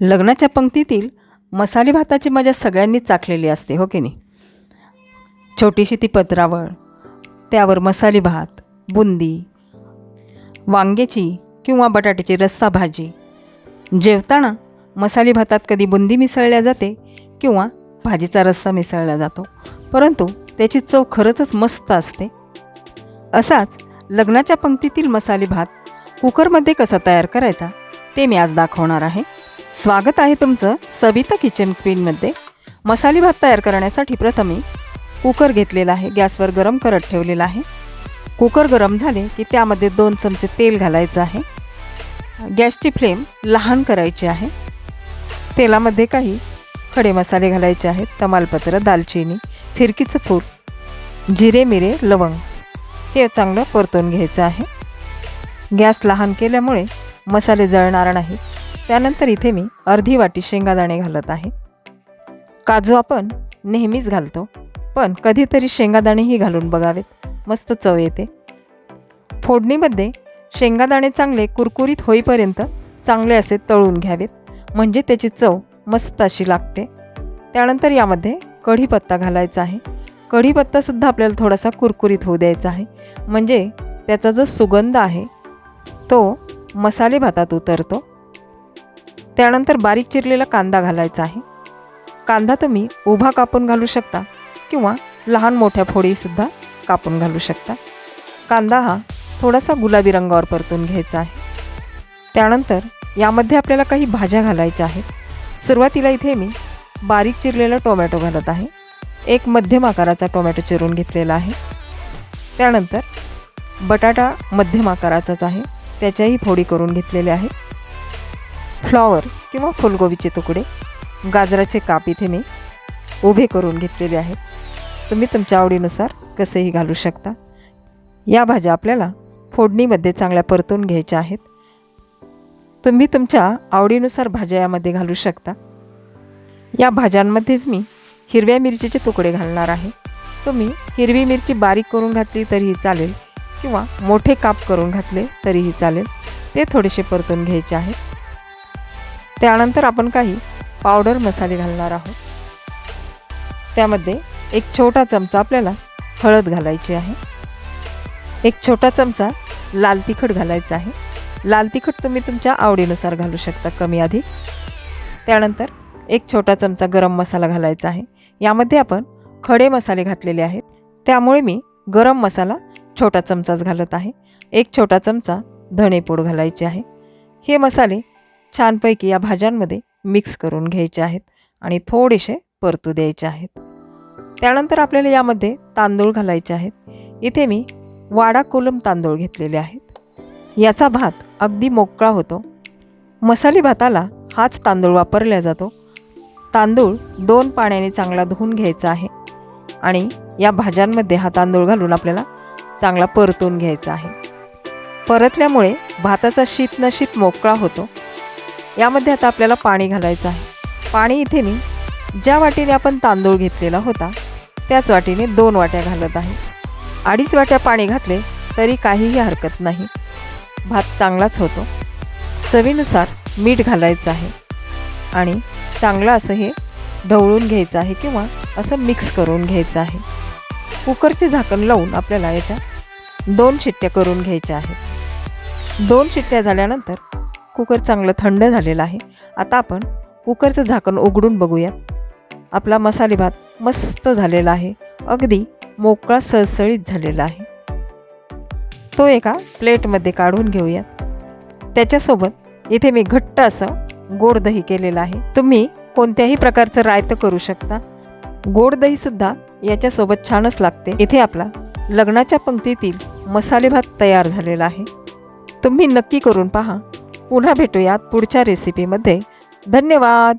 लग्नाच्या पंक्तीतील मसाले भाताची मजा सगळ्यांनीच चाखलेली असते हो की नाही? छोटीशी ती पत्रावळ त्यावर मसाले भात बुंदी वांग्याची किंवा बटाट्याची रस्सा भाजी. जेवताना मसाले भातात कधी बुंदी मिसळल्या जाते किंवा भाजीचा रस्सा मिसळला जातो परंतु त्याची चव खरंच मस्त असते. असाच लग्नाच्या पंक्तीतील मसाले भात कुकरमध्ये कसा तयार करायचा ते मी आज दाखवणार आहे. स्वागत आहे तुमचं सबिता किचन क्वीनमध्ये. मसाले भात तयार करण्यासाठी प्रथम मी कुकर घेतलेला आहे गॅसवर गरम करत ठेवलेला आहे. कुकर गरम झाले की त्यामध्ये दोन चमचे तेल घालायचं आहे. गॅसची फ्लेम लहान करायची आहे. तेलामध्ये काही खडे मसाले घालायचे आहेत तमालपत्र दालचिनी फिरकीचं फूल जिरे मिरे लवंग हे चांगलं परतून घ्यायचं आहे. गॅस लहान केल्यामुळे मसाले जळणार नाही. त्यानंतर इथे मी अर्धी वाटी शेंगादाणे घालत आहे. काजू आपण नेहमीच घालतो पण कधीतरी शेंगादाणेही घालून बघावेत. मस्त चव येते. फोडणीमध्ये शेंगादाणे चांगले कुरकुरीत होईपर्यंत चांगले असे तळून घ्यावेत म्हणजे त्याची चव मस्त अशी लागते. त्यानंतर यामध्ये कढीपत्ता घालायचा आहे. कढीपत्तासुद्धा आपल्याला थोडासा कुरकुरीत होऊ द्यायचा आहे म्हणजे त्याचा जो सुगंध आहे तो मसाले भातात उतरतो. त्यानंतर बारीक चिरलेला कांदा घालायचा आहे. कांदा तुम्ही उभा कापून घालू शकता किंवा लहान मोठ्या फोडीसुद्धा कापून घालू शकता. कांदा हा थोडासा गुलाबी रंगावर परतून घ्यायचा आहे. त्यानंतर यामध्ये आपल्याला काही भाज्या घालायच्या आहेत. सुरुवातीला इथे मी बारीक चिरलेला टोमॅटो घालत आहे. एक मध्यम आकाराचा टोमॅटो चिरून घेतलेला आहे. त्यानंतर बटाटा मध्यम आकाराचाच आहे. त्याच्याही फोडी करून घेतलेल्या आहेत फ्लॉवर किंवा फुलगोबीचे तुकडे गाजराचे काप इथे मी उभे करून घेतलेले आहेत तुम्ही तुमच्या आवडीनुसार कसेही घालू शकता. या भाज्या आपल्याला फोडणीमध्ये चांगल्या परतून घ्यायच्या आहेत. तुम्ही तुमच्या आवडीनुसार भाज्या यामध्ये घालू शकता. या भाज्यांमध्येच मी हिरव्या मिरचीचे तुकडे घालणार आहे. तुम्ही हिरवी मिरची बारीक करून घातली तरीही चालेल किंवा मोठे काप करून घातले तरीही चालेल. ते थोडेसे परतून घ्यायचे आहेत त्यानंतर आपण काही पावडर मसाले घालणार आहोत. त्यामध्ये एक छोटा चमचा आपल्याला हळद घालायची आहे. एक छोटा चमचा लाल तिखट घालायचा आहे. लाल तिखट तुम्ही तुमच्या आवडीनुसार घालू शकता कमी अधिक. त्यानंतर एक छोटा चमचा गरम मसाला घालायचा आहे. यामध्ये आपण खडे मसाले घातलेले आहेत. त्यामुळे मी गरम मसाला छोटा चमचाच घालत आहे. एक छोटा चमचा धणेपूड घालायचे आहे. हे मसाले छानपैकी या भाज्यांमध्ये मिक्स करून घ्यायचे आहेत आणि थोडेसे परतू द्यायचे आहेत. त्यानंतर आपल्याला यामध्ये तांदूळ घालायचे आहेत. इथे मी वाडा कोलम तांदूळ घेतलेले आहेत. याचा भात अगदी मोकळा होतो. मसाले भाताला हाच तांदूळ वापरला जातो. तांदूळ दोन पाण्याने चांगला धुवून घ्यायचा आहे आणि या भाज्यांमध्ये हा तांदूळ घालून आपल्याला चांगला परतून घ्यायचा आहे. परतल्यामुळे भाताचा शीत न शीत मोकळा होतो. यामध्ये आता आपल्याला पाणी घालायचं आहे. पाणी इथे मी ज्या वाटीने आपण तांदूळ घेतलेला होता त्याच वाटीने दोन वाट्या घालत आहे. अडीच वाट्या पाणी घातले तरी काहीही हरकत नाही. भात चांगलाच होतो. चवीनुसार मीठ घालायचं आहे. आणि चांगलं असं हे ढवळून घ्यायचं आहे किंवा असं मिक्स करून घ्यायचं आहे. कुकरचे झाकण लावून आपल्याला याच्या दोन शिट्ट्या करून घ्यायच्या आहेत. दोन शिट्ट्या झाल्यानंतर कुकर चांगलं थंड झालेलं आहे. आता आपण कुकरचं झाकण उघडून बघूयात. आपला मसाले भात मस्त झालेला आहे. अगदी मोकळा सळसळीत झालेला आहे. तो एका प्लेटमध्ये काढून घेऊयात. त्याच्यासोबत इथे मी घट्ट असं गोड दही केलेलं आहे. तुम्ही कोणत्याही प्रकारचं रायतं करू शकता. गोड दहीसुद्धा याच्यासोबत छानच लागते. इथे आपला लग्नाच्या पंक्तीतील मसाले भात तयार झालेला आहे. तुम्ही नक्की करून पहा. पुन्हा भेटूयात पुढच्या रेसिपीमध्ये धन्यवाद!